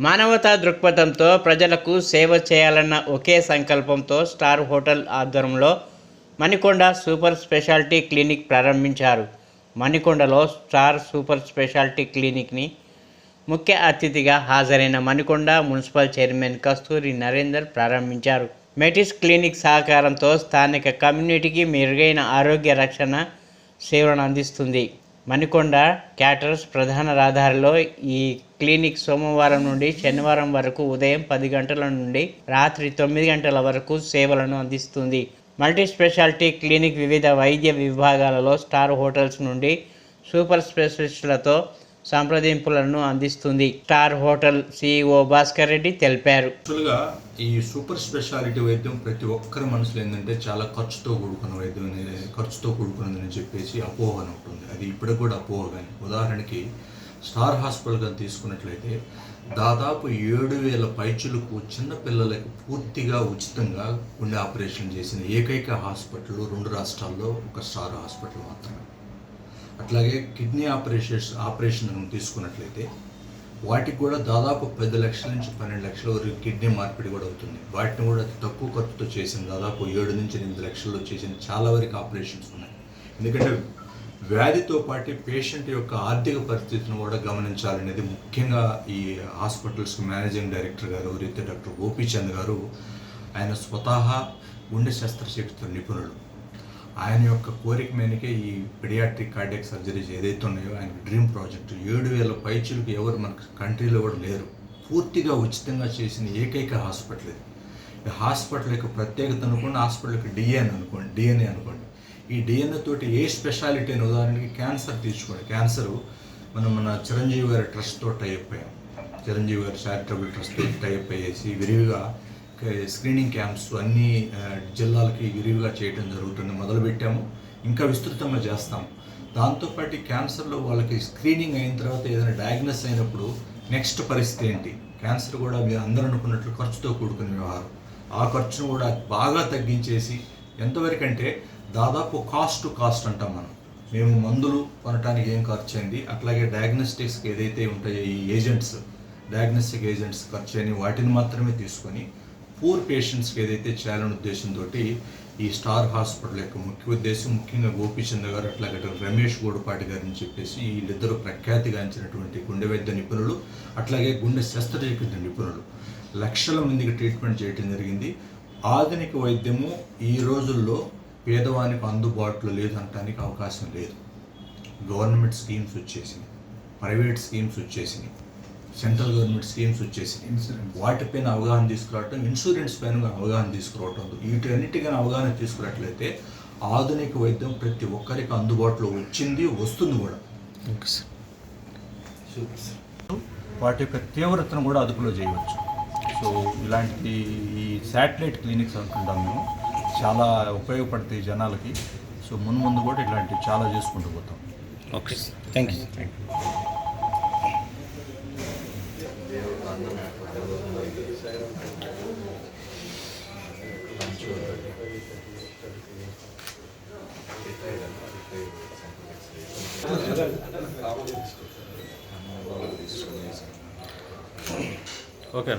మానవతా దృక్పథంతో ప్రజలకు సేవ చేయాలన్న ఒకే సంకల్పంతో స్టార్ హోటల్ ఆధ్వర్యంలో మణికొండ సూపర్ స్పెషాలిటీ క్లినిక్ ప్రారంభించారు. మణికొండలో స్టార్ సూపర్ స్పెషాలిటీ క్లినిక్ని ముఖ్య అతిథిగా హాజరైన మణికొండ మున్సిపల్ చైర్మన్ కస్తూరి నరేందర్ ప్రారంభించారు. మెటిస్ క్లినిక్ సహకారంతో స్థానిక కమ్యూనిటీకి మెరుగైన ఆరోగ్య రక్షణ సేవలను అందిస్తుంది. మణికొండ క్యాటర్స్ ప్రధాన రహదారిలో ఈ క్లినిక్ సోమవారం నుండి శనివారం వరకు ఉదయం పది గంటల నుండి రాత్రి తొమ్మిది గంటల వరకు సేవలను అందిస్తుంది. మల్టీ స్పెషాలిటీ క్లినిక్ వివిధ వైద్య విభాగాలలో స్టార్ హోటల్స్ నుండి సూపర్ స్పెషలిస్టులతో సంప్రదింపులను అందిస్తుంది. Star hotel CEO Bhaskar Reddy తెలిపారు. యాక్చువల్గా ఈ సూపర్ స్పెషాలిటీ వైద్యం ప్రతి ఒక్కరి మనసులో ఏంటంటే చాలా ఖర్చుతో కూడుకున్న వైద్యం అనేది ఖర్చుతో కూడుకున్నదని చెప్పేసి అపోహ అని ఉంటుంది అది ఇప్పటికి కూడా అపోహ కానీ ఉదాహరణకి స్టార్ హాస్పిటల్ కానీ తీసుకున్నట్లయితే దాదాపు ఏడు వేల పైచులకు చిన్నపిల్లలకు పూర్తిగా ఉచితంగా గుండె ఆపరేషన్ చేసిన ఏకైక హాస్పిటల్ రెండు రాష్ట్రాల్లో ఒక స్టార్ హాస్పిటల్ మాత్రమే. అట్లాగే కిడ్నీ ఆపరేషన్స్ ఆపరేషన్ మనం తీసుకున్నట్లయితే వాటికి కూడా దాదాపు పది లక్షల నుంచి పన్నెండు లక్షల వరకు కిడ్నీ మార్పిడి కూడా అవుతుంది. వాటిని కూడా అతి తక్కువ ఖర్చుతో చేసిన దాదాపు ఏడు నుంచి ఎనిమిది లక్షల్లో చేసిన చాలా వరకు ఆపరేషన్స్ ఉన్నాయి. ఎందుకంటే వ్యాధితో పాటు పేషెంట్ యొక్క ఆర్థిక పరిస్థితిని కూడా గమనించాలనేది ముఖ్యంగా ఈ హాస్పిటల్స్ మేనేజింగ్ డైరెక్టర్ గారు ఎవరైతే డాక్టర్ గోపీచంద్ గారు ఆయన స్వతహా గుండె శస్త్రచికిత్స నిపుణులు. ఆయన యొక్క కోరిక మేరకే ఈ పిడియాట్రిక్ కార్డియాక్ సర్జరీస్ ఏదైతే ఉన్నాయో ఆయన డ్రీమ్ ప్రాజెక్ట్ ఏడు వేల పైచులకు ఎవరు మన కంట్రీలో కూడా లేరు. పూర్తిగా ఉచితంగా చేసిన ఏకైక హాస్పిటల్ ఇది. ఈ హాస్పిటల్ యొక్క ప్రత్యేకత అనుకోండి హాస్పిటల్ యొక్క డిఎన్ అనుకోండి డిఎన్ఏ అనుకోండి. ఈ డిఎన్ఏ తోటి ఏ స్పెషాలిటీ అని ఉదాహరణకి క్యాన్సర్ తీసుకోండి. క్యాన్సర్ మనం మన చిరంజీవి గారి ట్రస్ట్తో టైప్ అయ్యాం. చిరంజీవి గారి చారిటబుల్ ట్రస్ట్ టైప్ అయ్యేసి విరివిగా స్క్రీనింగ్ క్యాంప్స్ అన్ని జిల్లాలకి విరివిగా చేయడం జరుగుతుంది మొదలుపెట్టాము. ఇంకా విస్తృతంగా చేస్తాం దాంతోపాటు క్యాన్సర్లో వాళ్ళకి స్క్రీనింగ్ అయిన తర్వాత ఏదైనా డయాగ్నోస్ అయినప్పుడు నెక్స్ట్ పరిస్థితి ఏంటి? క్యాన్సర్ కూడా మీరు అందరూ అనుకున్నట్లు ఖర్చుతో కూడుకునే వ్యవహారం. ఆ ఖర్చును కూడా బాగా తగ్గించేసి ఎంతవరకు అంటే దాదాపు కాస్ట్ టు కాస్ట్ అంటాం మనం. మేము మందులు కొనటానికి ఏం ఖర్చు అయింది అట్లాగే డయాగ్నోస్టిక్స్కి ఏదైతే ఉంటాయో ఈ ఏజెంట్స్ డయాగ్నోస్టిక్ ఏజెంట్స్ ఖర్చు అని వాటిని మాత్రమే తీసుకొని పూర్ పేషెంట్స్కి ఏదైతే చేయాలనే ఉద్దేశంతో ఈ స్టార్ హాస్పిటల్ యొక్క ముఖ్య ఉద్దేశం ముఖ్యంగా గోపీచంద్ గారు అట్లాగే రమేష్ గోడపాటి గారు అని చెప్పేసి వీళ్ళిద్దరూ ప్రఖ్యాతిగాంచినటువంటి గుండె వైద్య నిపుణులు అట్లాగే గుండె శస్త్రచికిత్స నిపుణులు. లక్షల మందికి ట్రీట్మెంట్ చేయడం జరిగింది. ఆధునిక వైద్యము ఈ రోజుల్లో పేదవానికి అందుబాటులో లేదనటానికి అవకాశం లేదు. గవర్నమెంట్ స్కీమ్స్ వచ్చేసినాయి. ప్రైవేట్ స్కీమ్స్ వచ్చేసినాయి. సెంట్రల్ గవర్నమెంట్ స్కీమ్స్ వచ్చేసినాయి వాటిపైన అవగాహన తీసుకురావటం ఇన్సూరెన్స్ పైన అవగాహన తీసుకురావటం. వీటన్నిటికైనా అవగాహన తీసుకున్నట్లయితే ఆధునిక వైద్యం ప్రతి ఒక్కరికి అందుబాటులో వచ్చింది వస్తుంది కూడా. వాటి యొక్క తీవ్రతను కూడా అదుపులో చేయవచ్చు. సో ఇలాంటి ఈ శాటిలైట్ క్లినిక్స్ అనుకుంటాం మేము. చాలా ఉపయోగపడతాయి జనాలకి. సో ముందు ముందు కూడా ఇలాంటివి చాలా చేసుకుంటూ పోతాం. Okay thank you okay